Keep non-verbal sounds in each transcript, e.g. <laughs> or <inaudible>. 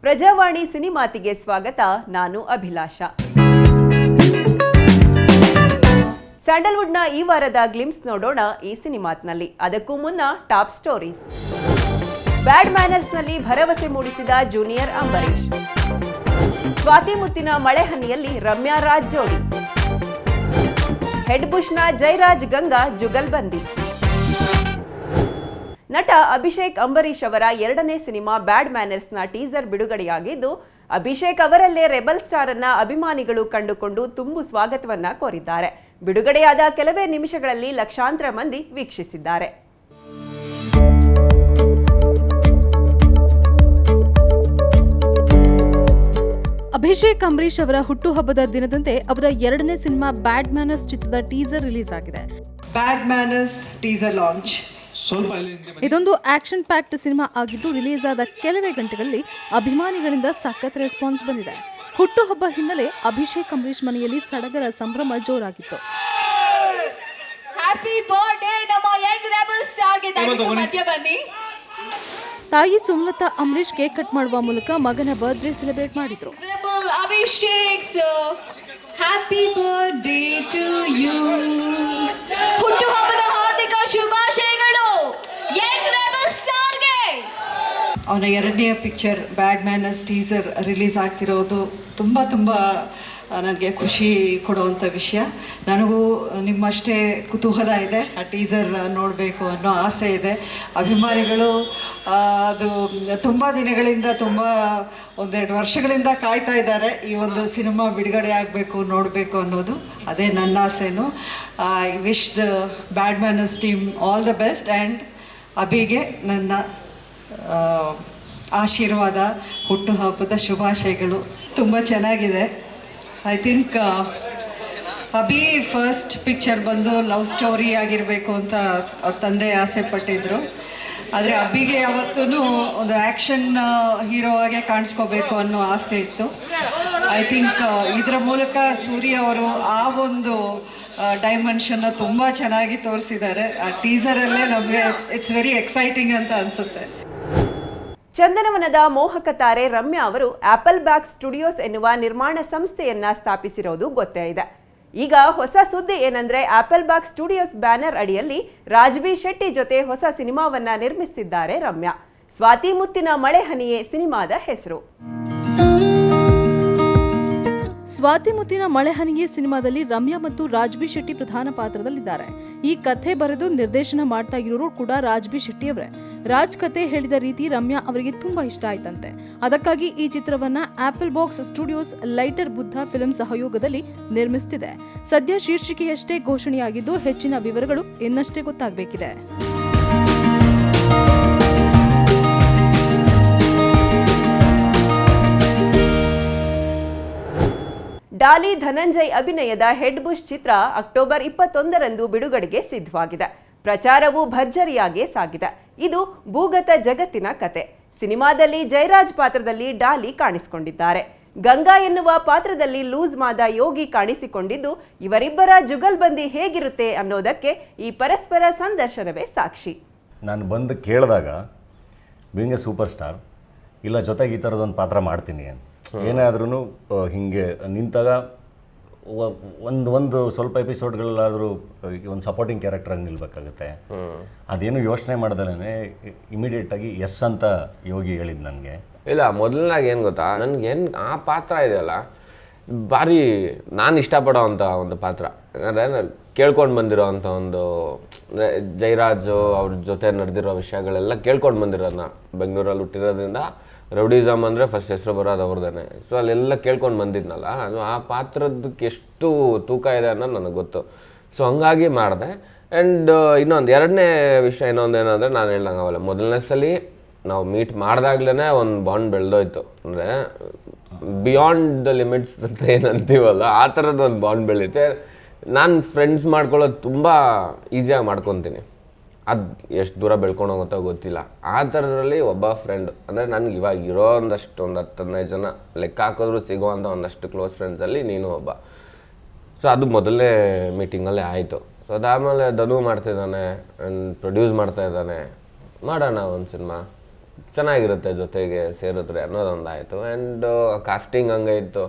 ಪ್ರಜಾವಾಣಿ ಸಿನಿಮಾತಿಗೆ ಸ್ವಾಗತ, ನಾನು ಅಭಿಲಾಷ. ಸ್ಯಾಂಡಲ್ವುಡ್ನ ಈ ವಾರದ ಗ್ಲಿಮ್ಸ್ ನೋಡೋಣ ಈ ಸಿನಿಮಾತ್ನಲ್ಲಿ. ಅದಕ್ಕೂ ಮುನ್ನ ಟಾಪ್ ಸ್ಟೋರೀಸ್. ಬ್ಯಾಡ್ ಮ್ಯಾನರ್ಸ್ನಲ್ಲಿ ಭರವಸೆ ಮೂಡಿಸಿದ ಜೂನಿಯರ್ ಅಂಬರೀಶ್ ಸ್ವಾತಿ ಮುತ್ತಿನ ಮಳೆಹನಿಯಲ್ಲಿ ರಮ್ಯಾ ರಾಜ್ ಜೋಡಿ. ಹೆಡ್ ಬುಷ್ನ ಜೈರಾಜ್ ಗಂಗಾ ಜುಗಲ್ಬಂದಿ ನಟ ಅಭಿಷೇಕ್ ಅಂಬರೀಶ್ ಅವರ ಎರಡನೇ ಸಿನಿಮಾ ಬ್ಯಾಡ್ ಮ್ಯಾನರ್ಸ್ನ ಟೀಸರ್ ಬಿಡುಗಡೆಯಾಗಿದ್ದು, ಅಭಿಷೇಕ್ ಅವರಲ್ಲೇ ರೆಬಲ್ ಸ್ಟಾರ್ ಅನ್ನ ಅಭಿಮಾನಿಗಳು ಕಂಡುಕೊಂಡು ತುಂಬು ಸ್ವಾಗತವನ್ನ ಕೋರಿದ್ದಾರೆ. ಬಿಡುಗಡೆಯಾದ ಕೆಲವೇ ನಿಮಿಷಗಳಲ್ಲಿ ಲಕ್ಷಾಂತರ ಮಂದಿ ವೀಕ್ಷಿಸಿದ್ದಾರೆ. ಅಭಿಷೇಕ್ ಅಂಬರೀಶ್ ಅವರ ಹುಟ್ಟುಹಬ್ಬದ ದಿನದಂತೆ ಅವರ ಎರಡನೇ ಸಿನಿಮಾ ಬ್ಯಾಡ್ ಮ್ಯಾನರ್ಸ್ ಚಿತ್ರದ ಟೀಸರ್ ರಿಲೀಸ್ ಆಗಿದೆ. Bad manners teaser launch. ಇದೊಂದು ಆಕ್ಷನ್ ಪ್ಯಾಕ್ಡ್ ಸಿನಿಮಾ ಆಗಿದ್ದು ರಿಲೀಸ್ ಆದ ಕೆಲವೇ ಗಂಟೆಗಳಲ್ಲಿ ಅಭಿಮಾನಿಗಳಿಂದ ಸಖತ್ ರೆಸ್ಪಾನ್ಸ್ ಬಂದಿದೆ. ಹುಟ್ಟುಹಬ್ಬ ಹಿನ್ನೆಲೆ ಅಭಿಷೇಕ್ ಅಂಬರೀಶ್ ಮನೆಯಲ್ಲಿ ಸಡಗರ ಸಂಭ್ರಮ ಜೋರಾಗಿತ್ತು. ತಾಯಿ ಸುಮಲತಾ ಅಂಬರೀಶ್ ಕೇಕ್ ಕಟ್ ಮಾಡುವ ಮೂಲಕ ಮಗನ ಬರ್ತ್ಡೇ ಸೆಲೆಬ್ರೇಟ್ ಮಾಡಿದ್ರು. Rebel sir happy birthday to you ಹುಟ್ಟುಹಬ್ಬದ ಹಾರ್ದಿಕ ಶುಭಾಶಯಗಳು. ಅವನ ಎರಡನೆಯ picture bad manners teaser release ಆಗ್ತಿರೋದು ತುಂಬ ತುಂಬ ನನಗೆ ಖುಷಿ ಕೊಡುವಂಥ ವಿಷಯ. ನನಗೂ ನಿಮ್ಮಷ್ಟೇ ಕುತೂಹಲ ಇದೆ. ಆ ಟೀಸರ್ ನೋಡಬೇಕು ಅನ್ನೋ ಆಸೆ ಇದೆ. ಅಭಿಮಾನಿಗಳು ಅದು ತುಂಬ ದಿನಗಳಿಂದ, ತುಂಬ ಒಂದೆರಡು ವರ್ಷಗಳಿಂದ ಕಾಯ್ತಾ ಇದ್ದಾರೆ. ಈ ಒಂದು ಸಿನಿಮಾ ಬಿಡುಗಡೆ ಆಗಬೇಕು, ನೋಡಬೇಕು ಅನ್ನೋದು. ಅದೇ ನನ್ನ ಆಸೆನು. I wish the bad manners team all the best and ಅಭಿಗೆ ನನ್ನ ಆಶೀರ್ವಾದ, ಹುಟ್ಟುಹಬ್ಬದ ಶುಭಾಶಯಗಳು. ತುಂಬ ಚೆನ್ನಾಗಿದೆ. I think Abhi first picture ಬಂದು ಲವ್ ಸ್ಟೋರಿ ಆಗಿರಬೇಕು ಅಂತ ಅವ್ರ ತಂದೆ ಆಸೆ ಪಟ್ಟಿದ್ರು ಆದರೆ ಅಬ್ಬಿಗೆ ಯಾವತ್ತೂ ಒಂದು ಆ್ಯಕ್ಷನ್ ಹೀರೋ ಆಗಿ ಕಾಣಿಸ್ಕೋಬೇಕು ಅನ್ನೋ ಆಸೆ ಇತ್ತು. ಐ ಥಿಂಕ್ ಇದರ ಮೂಲಕ ಸೂರ್ಯ ಅವರು ಆ ಒಂದು ಡೈಮೆನ್ಷನ್ನ ತುಂಬ ಚೆನ್ನಾಗಿ ತೋರಿಸಿದ್ದಾರೆ. ಆ ಟೀಸರಲ್ಲೇ ನಮಗೆ ಇಟ್ಸ್ ವೆರಿ ಎಕ್ಸೈಟಿಂಗ್ ಅಂತ ಅನಿಸುತ್ತೆ. ಚಂದನವನದ ಮೋಹಕ ತಾರೆ ರಮ್ಯಾ ಅವರು ಆಪಲ್ ಬ್ಯಾಗ್ ಸ್ಟುಡಿಯೋಸ್ ಎನ್ನುವ ನಿರ್ಮಾಣ ಸಂಸ್ಥೆಯನ್ನ ಸ್ಥಾಪಿಸಿರೋದು ಗೊತ್ತೇ ಇದೆ. ಈಗ ಹೊಸ ಸುದ್ದಿ ಏನಂದ್ರೆ ಆಪಲ್ ಬಾಗ್ ಸ್ಟುಡಿಯೋಸ್ ಬ್ಯಾನರ್ ಅಡಿಯಲ್ಲಿ ರಾಜ್ಬಿ ಶೆಟ್ಟಿ ಜೊತೆ ಹೊಸ ಸಿನಿಮಾವನ್ನ ನಿರ್ಮಿಸುತ್ತಿದ್ದಾರೆ ರಮ್ಯಾ. ಸ್ವಾತಿ ಮುತ್ತಿನ ಮಳೆ ಹನಿಯೇ ಸಿನಿಮಾದ ಹೆಸರು. ಸ್ವಾತಿ ಮುತ್ತಿನ ಮಳೆಹನಿಗೆ ಸಿನಿಮಾದಲ್ಲಿ ರಮ್ಯಾ ಮತ್ತು ರಾಜ್ಬಿ ಶೆಟ್ಟಿ ಪ್ರಧಾನ ಪಾತ್ರದಲ್ಲಿದ್ದಾರೆ. ಈ ಕಥೆ ಬರೆದು ನಿರ್ದೇಶನ ಮಾಡ್ತಾ ಇರೋರು ಕೂಡ ರಾಜ್ಬಿ ಶೆಟ್ಟಿ ಅವರೇ. ರಾಜ್ ಕತೆ ಹೇಳಿದ ರೀತಿ ರಮ್ಯಾ ಅವರಿಗೆ ತುಂಬಾ ಇಷ್ಟ ಆಯ್ತಂತೆ. ಅದಕ್ಕಾಗಿ ಈ ಚಿತ್ರವನ್ನ Apple Box Studios, Lighter Buddha film ಸಹಯೋಗದಲ್ಲಿ ನಿರ್ಮಿಸುತ್ತಿದೆ ಸದ್ಯ ಶೀರ್ಷಿಕೆಯಷ್ಟೇ ಘೋಷಣೆಯಾಗಿದ್ದು ಹೆಚ್ಚಿನ ವಿವರಗಳು ಇನ್ನಷ್ಟೇ ಗೊತ್ತಾಗಬೇಕಿದೆ. ಡಾಲಿ ಧನಂಜಯ್ ಅಭಿನಯದ ಹೆಡ್ ಬುಷ್ ಚಿತ್ರ ಅಕ್ಟೋಬರ್ ಇಪ್ಪತ್ತೊಂದರಂದು ಬಿಡುಗಡೆಗೆ ಸಿದ್ಧವಾಗಿದೆ. ಪ್ರಚಾರವು ಭರ್ಜರಿಯಾಗಿ ಸಾಗಿದೆ. ಇದು ಭೂಗತ ಜಗತ್ತಿನ ಕತೆ. ಸಿನಿಮಾದಲ್ಲಿ ಜಯರಾಜ್ ಪಾತ್ರದಲ್ಲಿ ಡಾಲಿ ಕಾಣಿಸಿಕೊಂಡಿದ್ದಾರೆ. ಗಂಗಾ ಎನ್ನುವ ಪಾತ್ರದಲ್ಲಿ ಲೂಸ್ ಮಾದ ಯೋಗಿ ಕಾಣಿಸಿಕೊಂಡಿದ್ದು, ಇವರಿಬ್ಬರ ಜುಗಲ್ಬಂದಿ ಹೇಗಿರುತ್ತೆ ಅನ್ನೋದಕ್ಕೆ ಈ ಪರಸ್ಪರ ಸಂದರ್ಶನವೇ ಸಾಕ್ಷಿ. ನಾನು ಬಂದು ಕೇಳಿದಾಗ, ಬೀಂಗ್ ಎ ಸೂಪರ್ ಸ್ಟಾರ್, ಇಲ್ಲ ಜೊತೆಗೆ ಈ ಥರದೊಂದು ಪಾತ್ರ ಮಾಡ್ತೀನಿ ಏನಾದ್ರೂ ಹಿಂಗೆ ನಿಂತಾಗ ಒಂದು ಒಂದು ಸ್ವಲ್ಪ ಎಪಿಸೋಡ್ಗಳಲ್ಲಾದರೂ ಒಂದು ಸಪೋರ್ಟಿಂಗ್ ಕ್ಯಾರೆಕ್ಟರ್ ಆಗಿ ನಿಲ್ಬೇಕಾಗುತ್ತೆ. ಅದೇನು ಯೋಚನೆ ಇಮಿಡಿಯೇಟ್ ಆಗಿ ಎಸ್ ಅಂತ ಯೋಗಿ ಹೇಳಿದ್ ನನಗೆ ಇಲ್ಲ ಮೊದಲನಾಗ ಏನು ಗೊತ್ತಾ? ನನಗೇನು ಆ ಪಾತ್ರ ಇದೆಯಲ್ಲ ಭಾರಿ ನಾನು ಇಷ್ಟಪಡೋ ಅಂಥ ಒಂದು ಪಾತ್ರ. ಯಾಕಂದರೆ ಕೇಳ್ಕೊಂಡು ಬಂದಿರೋ ಅಂಥ ಒಂದು, ಅಂದರೆ ಜಯರಾಜು ಅವ್ರ ಜೊತೆ ನಡೆದಿರೋ ವಿಷಯಗಳೆಲ್ಲ ಕೇಳ್ಕೊಂಡು ಬಂದಿರೋದನ್ನ ಬೆಂಗಳೂರಲ್ಲಿ ಹುಟ್ಟಿರೋದ್ರಿಂದ ರೌಡಿಸಮ್ ಅಂದರೆ ಫಸ್ಟ್ ಹೆಸರು ಬರೋದು ಅವ್ರದ್ದೇನೆ ಸೊ ಅಲ್ಲೆಲ್ಲ ಕೇಳ್ಕೊಂಡು ಬಂದಿದ್ನಲ್ಲ, ಅದು ಆ ಪಾತ್ರದಕ್ಕೆ ಎಷ್ಟು ತೂಕ ಇದೆ ಅನ್ನೋದು ನನಗೆ ಗೊತ್ತು. ಸೊ ಹಂಗಾಗಿ ಮಾಡಿದೆ. ಆ್ಯಂಡ್ ಇನ್ನೊಂದು ಎರಡನೇ ವಿಷಯ ಇನ್ನೊಂದು ಏನಂದರೆ ನಾನು ಹೇಳ್ದಂಗೆ ಅವಲ್ಲ ಮೊದಲನೇ ಸಲ ನಾವು ಮೀಟ್ ಮಾಡಿದಾಗ್ಲೇ ಒಂದು ಬಾಂಡ್ ಬೆಳೆದೋಯ್ತು. ಅಂದರೆ ಬಿಯಾಂಡ್ ದ ಲಿಮಿಟ್ಸ್ ಅಂತ ಏನು ಆ ಥರದ್ದು ಒಂದು ಬಾಂಡ್ ಬೆಳೀತೆ ನಾನು ಫ್ರೆಂಡ್ಸ್ ಮಾಡ್ಕೊಳ್ಳೋದು ತುಂಬ ಈಸಿಯಾಗಿ ಮಾಡ್ಕೊತೀನಿ. ಅದು ಎಷ್ಟು ದೂರ ಬೆಳ್ಕೊಂಡು ಹೋಗುತ್ತೋ ಗೊತ್ತಿಲ್ಲ. ಆ ಥರದ್ರಲ್ಲಿ ಒಬ್ಬ ಫ್ರೆಂಡ್ ಅಂದರೆ ನನಗೆ ಇವಾಗ ಇರೋ ಒಂದಷ್ಟು ಒಂದು ಹತ್ತು ಹದಿನೈದು ಜನ ಲೆಕ್ಕ ಹಾಕಿದ್ರು ಸಿಗುವಂಥ ಒಂದಷ್ಟು ಕ್ಲೋಸ್ ಫ್ರೆಂಡ್ಸಲ್ಲಿ ನೀನು ಒಬ್ಬ. ಸೊ ಅದು ಮೊದಲನೇ ಮೀಟಿಂಗಲ್ಲೇ ಆಯಿತು. ಸೊ ಅದಾದಮೇಲೆ ಧನು ಮಾಡ್ತಿದ್ದಾನೆ ಆ್ಯಂಡ್ ಪ್ರೊಡ್ಯೂಸ್ ಮಾಡ್ತಾ ಇದ್ದಾನೆ. ಮಾಡೋಣ ಒಂದು ಸಿನಿಮಾ ಚೆನ್ನಾಗಿರುತ್ತೆ ಜೊತೆಗೆ ಸೇರಿದ್ರೆ ಅನ್ನೋದೊಂದು ಆಯಿತು. ಆ್ಯಂಡ್ ಕಾಸ್ಟಿಂಗ್ ಹಂಗೆ ಇತ್ತು.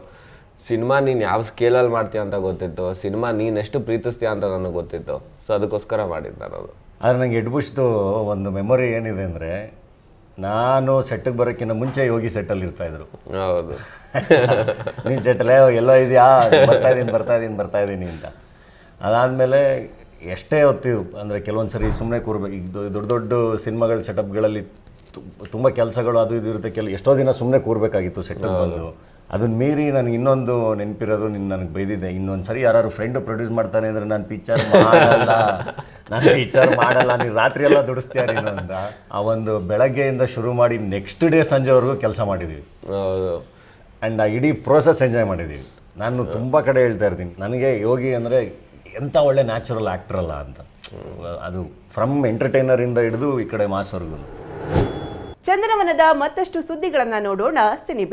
ಸಿನಿಮಾ ನೀನು ಯಾವ ಸ್ಕೇಲಲ್ಲಿ ಮಾಡ್ತೀಯ ಅಂತ ಗೊತ್ತಿತ್ತು. ಸಿನಿಮಾ ನೀನು ಎಷ್ಟು ಪ್ರೀತಿಸ್ತೀಯ ಅಂತ ನನಗೆ ಗೊತ್ತಿತ್ತು. ಸೊ ಅದಕ್ಕೋಸ್ಕರ ಮಾಡಿದ್ದು ನಾನು ಅದು. ಆದರೆ ನನಗೆ ಎಡ್ಬುಷ್ದು ಒಂದು ಮೆಮೊರಿ ಏನಿದೆ ಅಂದರೆ ನಾನು ಸೆಟ್ಟಿಗೆ ಬರೋಕ್ಕಿಂತ ಮುಂಚೆ ಯೋಗಿ ಸೆಟ್ಟಲ್ಲಿ ಇರ್ತಾಯಿದ್ರು ಹೌದು. <laughs> ನೀನು ಸೆಟ್ಟಲ್ಲೇ ಎಲ್ಲೋ ಇದೆಯಾ? ಬರ್ತಾ ಇದ್ದೀನಿ ಬರ್ತಾ ಇದ್ದೀನಿ ಬರ್ತಾ ಇದ್ದೀನಿ ಅಂತ. ಅದಾದಮೇಲೆ ಎಷ್ಟೇ ಹೊತ್ತು ಅಂದರೆ ಕೆಲವೊಂದು ಸರಿ ಸುಮ್ಮನೆ ಕೂರ್ಬೇಕು ಈಗ ದೊ- ದೊಡ್ಡ ದೊಡ್ಡ ಸಿನಿಮಾಗಳ ಸೆಟಪ್ಗಳಲ್ಲಿ ತುಂಬ ಕೆಲಸಗಳು ಅದು ಇದು ಇರುತ್ತೆ. ಕೆಲ ಎಷ್ಟೋ ದಿನ ಸುಮ್ಮನೆ ಕೂರಬೇಕಾಗಿತ್ತು ಸೆಟಪ್ ಬಂದು. ಅದನ್ನ ಮೀರಿ ನನಗೆ ಇನ್ನೊಂದು ನೆನಪಿರೋದು ನಿನ್ನ ನನಗೆ ಬೈದಿದೆ. ಇನ್ನೊಂದು ಸರಿ ಯಾರು ಫ್ರೆಂಡ್ ಪ್ರೊಡ್ಯೂಸ್ ಮಾಡ್ತಾನೆ ಅಂದರೆ ನಾನು ಪಿಕ್ಚರ್ ಮಾಡಲ್ಲ. ನಾನು ಪಿಕ್ಚರ್ ಮಾಡಲ್ಲ. ನೀನು ರಾತ್ರಿ ಎಲ್ಲ ದುಡಿಸ್ತೀಯ ನೀನು ಅಂತ ಆ ಒಂದು ಬೆಳಗ್ಗೆಯಿಂದ ಶುರು ಮಾಡಿ ನೆಕ್ಸ್ಟ್ ಡೇ ಸಂಜೆವರೆಗೂ ಕೆಲಸ ಮಾಡಿದ್ದೀವಿ ಆ್ಯಂಡ್ ಆ ಇಡೀ ಪ್ರೋಸೆಸ್ ಎಂಜಾಯ್ ಮಾಡಿದ್ದೀವಿ ನಾನು ತುಂಬ ಕಡೆ ಹೇಳ್ತಾ ಇರ್ತೀನಿ. ನನಗೆ ಯೋಗಿ ಅಂದರೆ ಎಂಥ ಒಳ್ಳೆ ನ್ಯಾಚುರಲ್ ಆ್ಯಕ್ಟರ್ ಅಲ್ಲ ಅಂತ. ಅದು ಫ್ರಮ್ ಎಂಟರ್ಟೈನರಿಂದ ಹಿಡಿದು ಈ ಕಡೆ ಮಾಸ್ವರೆಗೂ ಚಂದ್ರವನದ ಮತ್ತಷ್ಟು ಸುದ್ದಿಗಳನ್ನು ನೋಡೋಣ ಸಿನಿ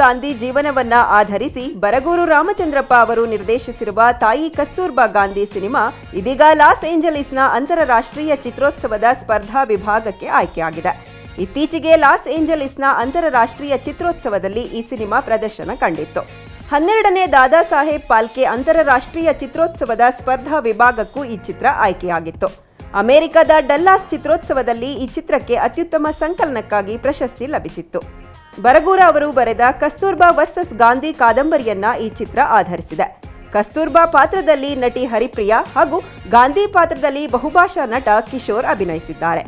ಗಾಂಧಿ ಜೀವನವನ್ನ ಆಧರಿಸಿ ಬರಗೂರು ರಾಮಚಂದ್ರಪ್ಪ ಅವರು ನಿರ್ದೇಶಿಸಿರುವ ತಾಯಿ ಕಸ್ತೂರ್ಬಾ ಗಾಂಧಿ ಸಿನಿಮಾ ಇದೀಗ ಲಾಸ್ ಏಂಜಲೀಸ್ನ ಅಂತಾರಾಷ್ಟ್ರೀಯ ಚಿತ್ರೋತ್ಸವದ ಸ್ಪರ್ಧಾ ವಿಭಾಗಕ್ಕೆ ಆಯ್ಕೆಯಾಗಿದೆ. ಇತ್ತೀಚೆಗೆ ಲಾಸ್ ಏಂಜಲೀಸ್ನ ಅಂತಾರಾಷ್ಟ್ರೀಯ ಚಿತ್ರೋತ್ಸವದಲ್ಲಿ ಈ ಸಿನಿಮಾ ಪ್ರದರ್ಶನ ಕಂಡಿತ್ತು. ಹನ್ನೆರಡನೇ ದಾದಾ ಸಾಹೇಬ್ ಪಾಲ್ಕೆ ಅಂತಾರಾಷ್ಟ್ರೀಯ ಚಿತ್ರೋತ್ಸವದ ಸ್ಪರ್ಧಾ ವಿಭಾಗಕ್ಕೂ ಈ ಚಿತ್ರ ಆಯ್ಕೆಯಾಗಿತ್ತು. ಅಮೆರಿಕದ ಡಲ್ಲಾಸ್ ಚಿತ್ರೋತ್ಸವದಲ್ಲಿ ಈ ಚಿತ್ರಕ್ಕೆ ಅತ್ಯುತ್ತಮ ಸಂಕಲನಕ್ಕಾಗಿ ಪ್ರಶಸ್ತಿ ಲಭಿಸಿತ್ತು. ಬರಗೂರ ಅವರು ಬರೆದ ಕಸ್ತೂರ್ಬಾ ವರ್ಸಸ್ ಗಾಂಧಿ ಕಾದಂಬರಿಯನ್ನ ಈ ಚಿತ್ರ ಆಧರಿಸಿದೆ. ಕಸ್ತೂರ್ಬಾ ಪಾತ್ರದಲ್ಲಿ ನಟಿ ಹರಿಪ್ರಿಯಾ ಹಾಗೂ ಗಾಂಧಿ ಪಾತ್ರದಲ್ಲಿ ಬಹುಭಾಷಾ ನಟ ಕಿಶೋರ್ ಅಭಿನಯಿಸಿದ್ದಾರೆ.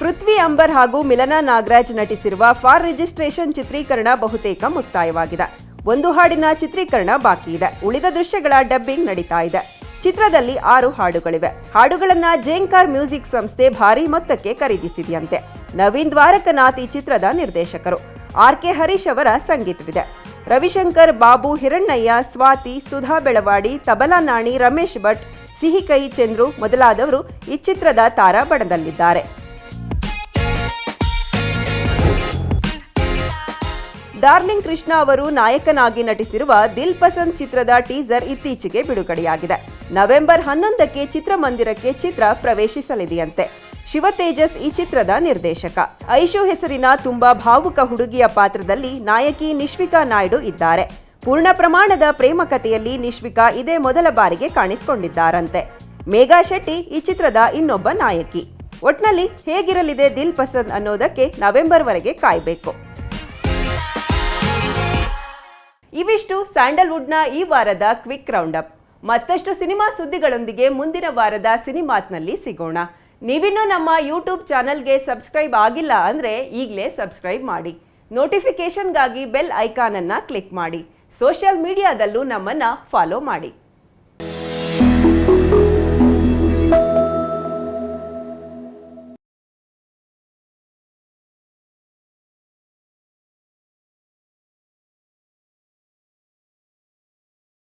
ಪೃಥ್ವಿ ಅಂಬರ್ ಹಾಗೂ ಮಿಲನಾ ನಾಗರಾಜ್ ನಟಿಸಿರುವ ಫಾರ್ ರಿಜಿಸ್ಟ್ರೇಷನ್ ಚಿತ್ರೀಕರಣ ಬಹುತೇಕ ಮುಕ್ತಾಯವಾಗಿದೆ. ಒಂದು ಹಾಡಿನ ಚಿತ್ರೀಕರಣ ಬಾಕಿ ಇದೆ ಉಳಿದ ದೃಶ್ಯಗಳ ಡಬ್ಬಿಂಗ್ ನಡೀತಾ ಇದೆ. ಚಿತ್ರದಲ್ಲಿ ಆರು ಹಾಡುಗಳಿವೆ. ಹಾಡುಗಳನ್ನ ಜೇಂಕಾರ್ ಮ್ಯೂಸಿಕ್ ಸಂಸ್ಥೆ ಭಾರಿ ಮೊತ್ತಕ್ಕೆ ಖರೀದಿಸಿದೆಯಂತೆ. ನವೀನ್ ದ್ವಾರಕನಾಥ್ ಈ ಚಿತ್ರದ ನಿರ್ದೇಶಕರು. ಆರ್ ಕೆ ಹರೀಶ್ ಅವರ ಸಂಗೀತವಿದೆ. ರವಿಶಂಕರ್, ಬಾಬು ಹಿರಣ್ಣಯ್ಯ, ಸ್ವಾತಿ, ಸುಧಾ ಬೆಳವಾಡಿ, ತಬಲಾ ನಾಣಿ, ರಮೇಶ್ ಭಟ್, ಸಿಹಿಕೈ ಚಂದ್ರು ಮೊದಲಾದವರು ಈ ಚಿತ್ರದ ತಾರಾ ಬಣದಲ್ಲಿದ್ದಾರೆ. ಡಾರ್ಲಿಂಗ್ ಕೃಷ್ಣ ಅವರು ನಾಯಕನಾಗಿ ನಟಿಸಿರುವ ದಿಲ್ ಪಸಂದ್ ಚಿತ್ರದ ಟೀಸರ್ ಇತ್ತೀಚೆಗೆ ಬಿಡುಗಡೆಯಾಗಿದೆ. ನವೆಂಬರ್ ಹನ್ನೊಂದಕ್ಕೆ ಚಿತ್ರಮಂದಿರಕ್ಕೆ ಚಿತ್ರ ಪ್ರವೇಶಿಸಲಿದೆಯಂತೆ. ಶಿವತೇಜಸ್ ಈ ಚಿತ್ರದ ನಿರ್ದೇಶಕ. ಐಶು ಹೆಸರಿನ ತುಂಬಾ ಭಾವುಕ ಹುಡುಗಿಯ ಪಾತ್ರದಲ್ಲಿ ನಾಯಕಿ ನಿಶ್ವಿಕಾ ನಾಯ್ಡು ಇದ್ದಾರೆ. ಪೂರ್ಣ ಪ್ರಮಾಣದ ಪ್ರೇಮ ಕಥೆಯಲ್ಲಿ ನಿಶ್ವಿಕಾ ಇದೇ ಮೊದಲ ಬಾರಿಗೆ ಕಾಣಿಸಿಕೊಂಡಿದ್ದಾರಂತೆ. ಮೇಘಾ ಶೆಟ್ಟಿ ಈ ಚಿತ್ರದ ಇನ್ನೊಬ್ಬ ನಾಯಕಿ. ಒಟ್ನಲ್ಲಿ ಹೇಗಿರಲಿದೆ ದಿಲ್ ಪಸಂದ್ ಅನ್ನೋದಕ್ಕೆ ನವೆಂಬರ್ವರೆಗೆ ಕಾಯಬೇಕು. ಇವಿಷ್ಟು ಸ್ಯಾಂಡಲ್ವುಡ್ನ ಈ ವಾರದ ಕ್ವಿಕ್ ರೌಂಡ್ ಮತ್ತಷ್ಟು ಸಿನಿಮಾ ಸುದ್ದಿಗಳೊಂದಿಗೆ ಮುಂದಿನ ವಾರದ ಸಿನಿಮಾತ್ನಲ್ಲಿ ಸಿಗೋಣ. ನೀವಿನ್ನೂ ನಮ್ಮ ಯೂಟ್ಯೂಬ್ ಚಾನಲ್ಗೆ ಸಬ್ಸ್ಕ್ರೈಬ್ ಆಗಿಲ್ಲ ಅಂದರೆ ಈಗಲೇ ಸಬ್ಸ್ಕ್ರೈಬ್ ಮಾಡಿ. ನೋಟಿಫಿಕೇಷನ್ಗಾಗಿ ಬೆಲ್ ಐಕಾನನ್ನು ಕ್ಲಿಕ್ ಮಾಡಿ. ಸೋಷಿಯಲ್ ಮೀಡಿಯಾದಲ್ಲೂ ನಮ್ಮನ್ನು ಫಾಲೋ ಮಾಡಿ.